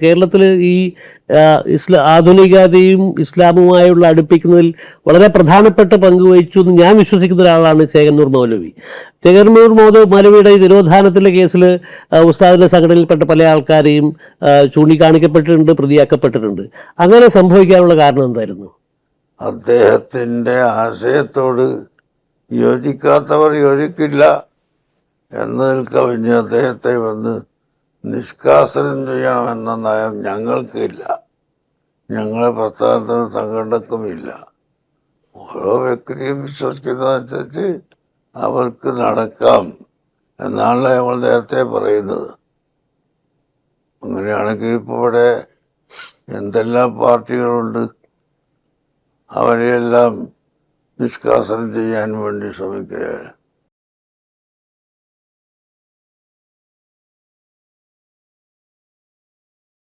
കേരളത്തിൽ ഈ ഇസ്ലാ ആധുനികതയും ഇസ്ലാമുമായുള്ള അടുപ്പിക്കുന്നതിൽ വളരെ പ്രധാനപ്പെട്ട പങ്ക് വഹിച്ചു എന്ന് ഞാൻ വിശ്വസിക്കുന്ന ഒരാളാണ് ചേകന്നൂർ മൗലവി. ചേകന്നൂർ മൗദ മൗലവിയുടെ ഈ തിരോധാനത്തിലെ കേസിൽ ഉസ്താദിന്റെ സംഘടനയിൽപ്പെട്ട പല ആൾക്കാരെയും ചൂണ്ടിക്കാണിക്കപ്പെട്ടിട്ടുണ്ട് പ്രതിയാക്കപ്പെട്ടിട്ടുണ്ട്. അങ്ങനെ സംഭവിക്കാനുള്ള കാരണം എന്തായിരുന്നു? അദ്ദേഹത്തിന്റെ ആശയത്തോട് യോജിക്കാത്തവർ യോജിക്കില്ല എന്നതിൽ കവിഞ്ഞ് അദ്ദേഹത്തെ വന്ന് നിഷ്കാസനം ചെയ്യണമെന്ന നയം ഞങ്ങൾക്കില്ല. ഞങ്ങളെ പ്രസ്ഥാനത്തിന് സംഘടനക്കുമില്ല. ഓരോ വ്യക്തിയും വിശ്വസിക്കുന്നതനുസരിച്ച് അവർക്ക് നടക്കാം എന്നാണ് നമ്മൾ നേരത്തെ പറയുന്നത്. അങ്ങനെയാണെങ്കിൽ ഇപ്പോൾ ഇവിടെ എന്തെല്ലാം പാർട്ടികളുണ്ട്? അവരെയെല്ലാം നിഷ്കാസനം ചെയ്യാൻ വേണ്ടി ശ്രമിക്കുകയാണ്